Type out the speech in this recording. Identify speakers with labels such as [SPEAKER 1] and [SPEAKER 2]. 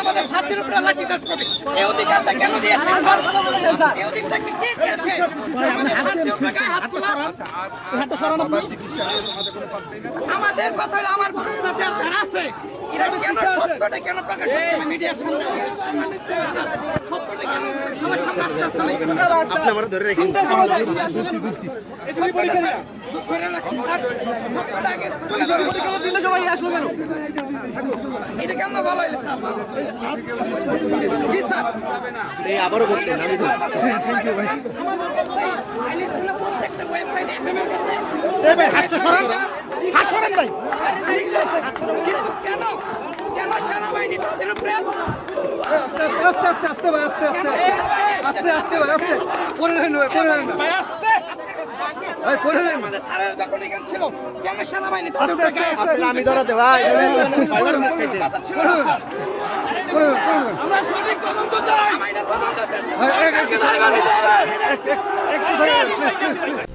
[SPEAKER 1] আমাদের ছাত্রের উপরে লাঠি চাষ করে এই অধিকারটা কেন দিয়েছেন এই অধিকারটা কে দিয়েছে আমাদের কথা আমার ভূমিকাতে আপনার আছে এটা কেন সত্যটা কেন প্রকাশ মিডিয়ার সামনে।
[SPEAKER 2] আপনি আমার ধরে রেখেন আবারও বলতেন আমি।
[SPEAKER 1] প্রত্যেকটা তাদের
[SPEAKER 3] আস্তে আস্তে আস্তে আস্তে আস্তে আস্তে আস্তে আস্তে ভাই আস্তে পরে দেন ভাই পরে দেন না ভাই পরে দেন
[SPEAKER 1] আমাদের স্যারের যখন এখানে ছিল কেন সেনাবাহিনী গায়ে হাত
[SPEAKER 2] আপনার আমি ধরাতে ভাই?
[SPEAKER 3] পরে দেন পরে দেন
[SPEAKER 1] আমরা সঠিক তদন্ত চাই তদন্ত চাই
[SPEAKER 3] ভাই এক এক এক- এক- এক- একটু ধরে